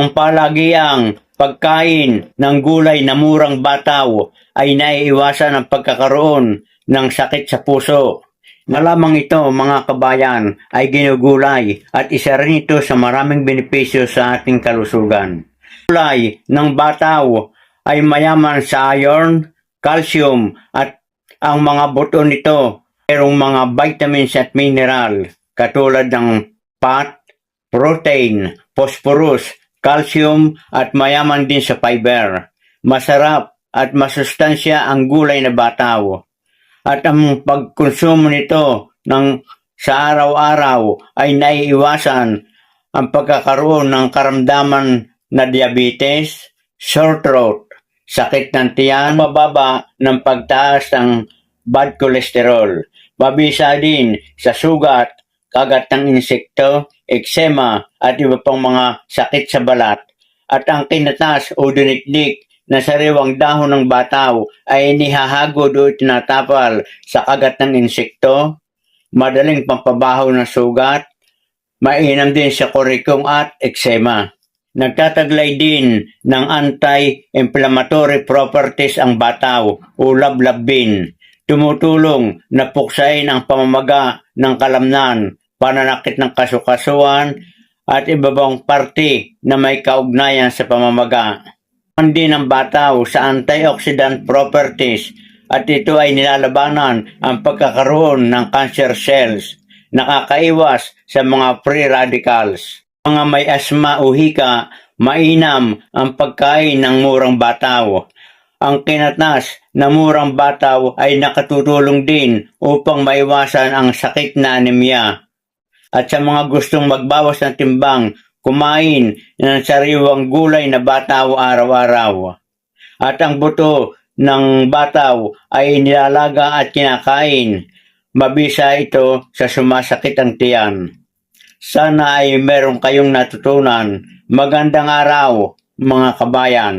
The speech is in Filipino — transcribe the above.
Ang palagiang pagkain ng gulay na murang bataw ay naiiwasan ang pagkakaroon ng sakit sa puso. Malamang ito mga kabayan ay ginugulay at isa rin ito sa maraming benepisyo sa ating kalusugan. Gulay ng bataw ay mayaman sa iron, calcium at ang mga buto nito mayroong mga vitamins at mineral katulad ng fat, protein, phosphorus, calcium at mayaman din sa fiber. Masarap at masustansya ang gulay na bataw. At ang pagkonsumo nito ng sa araw-araw ay naiiwasan ang pagkakaroon ng karamdaman na diabetes, sore throat, sakit ng tiyan, mababa ng pagtaas ng bad cholesterol, mabisa din sa sugat, kagat ng insekto, eksema at iba pang mga sakit sa balat. At ang kinatas o dinikdik na sariwang dahon ng bataw ay inihahagod o tinatapal sa kagat ng insekto, madaling pampabaho ng sugat, mainam din sa korikong at eksema. Nagtataglay din ng anti-inflammatory properties ang bataw o lablabin. Tumutulong na puksain ang pamamaga ng kalamnan, pananakit ng kasukasuan, at iba bang parte na may kaugnayan sa pamamaga. Din ang bataw sa antioxidant properties at ito ay nilalabanan ang pagkakaroon ng cancer cells, nakakaiwas sa mga free radicals. Mga may asma o hika, mainam ang pagkain ng murang bataw. Ang kinatas na murang bataw ay nakatutulong din upang maiwasan ang sakit na anemia. At sa mga gustong magbawas ng timbang, kumain ng sariwang gulay na bataw araw-araw. At ang buto ng bataw ay nilalaga at kinakain. Mabisa ito sa sumasakit ang tiyan. Sana ay meron kayong natutunan. Magandang araw, mga kabayan.